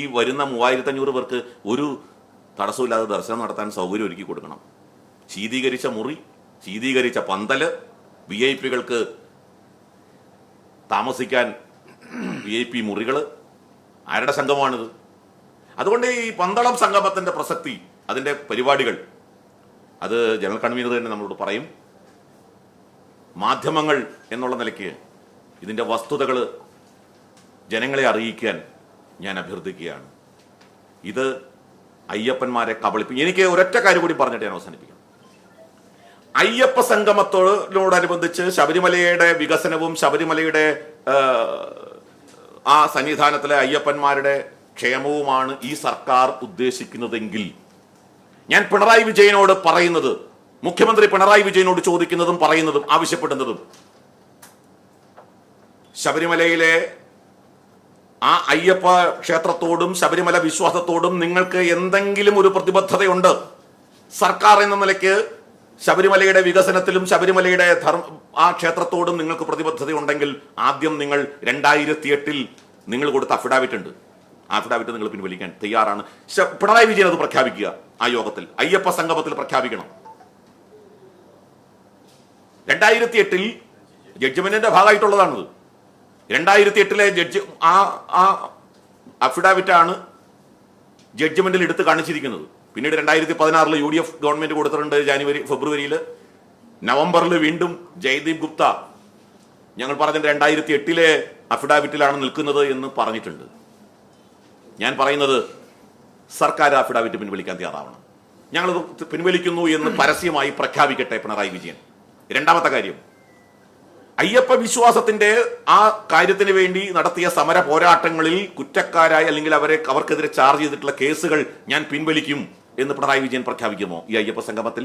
ഈ വരുന്ന മൂവായിരത്തി അഞ്ഞൂറ് പേർക്ക് ഒരു തടസ്സമില്ലാതെ ദർശനം നടത്താൻ സൗകര്യം ഒരുക്കി കൊടുക്കണം. ശീതീകരിച്ച മുറി ശീതീകരിച്ച പന്തൽ വി ഐ പികൾക്ക് താമസിക്കാൻ വി ഐ പി മുറികൾ ആരുടെ സംഘമാണിത്? അതുകൊണ്ട് ഈ പന്തളം സംഗമത്തിന്റെ പ്രസക്തി അതിന്റെ പരിപാടികൾ അത് ജനറൽ കൺവീനർ തന്നെ നമ്മളോട് പറയും. മാധ്യമങ്ങൾ എന്നുള്ള നിലയ്ക്ക് ഇതിന്റെ വസ്തുതകൾ ജനങ്ങളെ അറിയിക്കാൻ ഞാൻ അഭ്യർത്ഥിക്കുകയാണ്. ഇത് അയ്യപ്പന്മാരെ കബളിപ്പിക്കും എനിക്ക് ഒരൊറ്റ കാര്യം കൂടി പറഞ്ഞിട്ട് ഞാൻ അവസാനിപ്പിക്കാം. അയ്യപ്പ സംഗമത്തോടനുബന്ധിച്ച് ശബരിമലയുടെ വികസനവും ശബരിമലയുടെ ആ, സന്നിധാനത്തിലെ അയ്യപ്പന്മാരുടെ ക്ഷേമവുമാണ് ഈ സർക്കാർ ഉദ്ദേശിക്കുന്നതെങ്കിൽ ഞാൻ പിണറായി വിജയനോട് പറയുന്നത് മുഖ്യമന്ത്രി പിണറായി വിജയനോട് ചോദിക്കുന്നതും പറയുന്നതും ആവശ്യപ്പെടുന്നതും ശബരിമലയിലെ ആ അയ്യപ്പ ക്ഷേത്രത്തോടും ശബരിമല വിശ്വാസത്തോടും നിങ്ങൾക്ക് എന്തെങ്കിലും ഒരു പ്രതിബദ്ധതയുണ്ട്? സർക്കാർ എന്ന നിലയ്ക്ക് ശബരിമലയുടെ വികസനത്തിലും ശബരിമലയുടെ ധർമ്മ ആ ക്ഷേത്രത്തോടും നിങ്ങൾക്ക് പ്രതിബദ്ധതയുണ്ടെങ്കിൽ ആദ്യം നിങ്ങൾ രണ്ടായിരത്തി എട്ടിൽ നിങ്ങൾ കൊടുത്ത അഫിഡാവിറ്റ് ഉണ്ട്. അഫിഡാവിറ്റ് നിങ്ങൾ പിൻവലിക്കാൻ തയ്യാറാണ്. പിണറായി വിജയൻ അത് പ്രഖ്യാപിക്കുക ആ യോഗത്തിൽ. അയ്യപ്പ സംഗമത്തിൽ പ്രഖ്യാപിക്കണം. രണ്ടായിരത്തി എട്ടിൽ ജഡ്ജ്മെന്റിന്റെ ഭാഗമായിട്ടുള്ളതാണത്. രണ്ടായിരത്തി എട്ടിലെ ജഡ്ജ് ആ ആ അഫിഡാവിറ്റ് ആണ് ജഡ്ജ്മെന്റിൽ എടുത്ത് കാണിച്ചിരിക്കുന്നത്. പിന്നീട് രണ്ടായിരത്തി പതിനാറിൽ യു ഡി എഫ് ഗവൺമെന്റ് കൊടുത്തിട്ടുണ്ട് ജാനുവരി ഫെബ്രുവരിയിൽ നവംബറിൽ വീണ്ടും ജയ്ദീപ് ഗുപ്ത ഞങ്ങൾ പറഞ്ഞത് രണ്ടായിരത്തി എട്ടിലെ അഫിഡാവിറ്റിലാണ് നിൽക്കുന്നത് എന്ന് പറഞ്ഞിട്ടുണ്ട്. ഞാൻ പറയുന്നത് സർക്കാർ അഫിഡാവിറ്റ് പിൻവലിക്കാൻ തയ്യാറാവണം. ഞങ്ങൾ പിൻവലിക്കുന്നു എന്ന് പരസ്യമായി പ്രഖ്യാപിക്കട്ടെ പിണറായി വിജയൻ. രണ്ടാമത്തെ കാര്യം അയ്യപ്പ വിശ്വാസത്തിന്റെ ആ കാര്യത്തിന് വേണ്ടി നടത്തിയ സമര പോരാട്ടങ്ങളിൽ കുറ്റക്കാരായി അല്ലെങ്കിൽ അവരെ അവർക്കെതിരെ ചാർജ് ചെയ്തിട്ടുള്ള കേസുകൾ ഞാൻ പിൻവലിക്കും എന്ന് പിണറായി വിജയൻ പ്രഖ്യാപിക്കുമോ ഈ അയ്യപ്പ സംഗമത്തിൽ?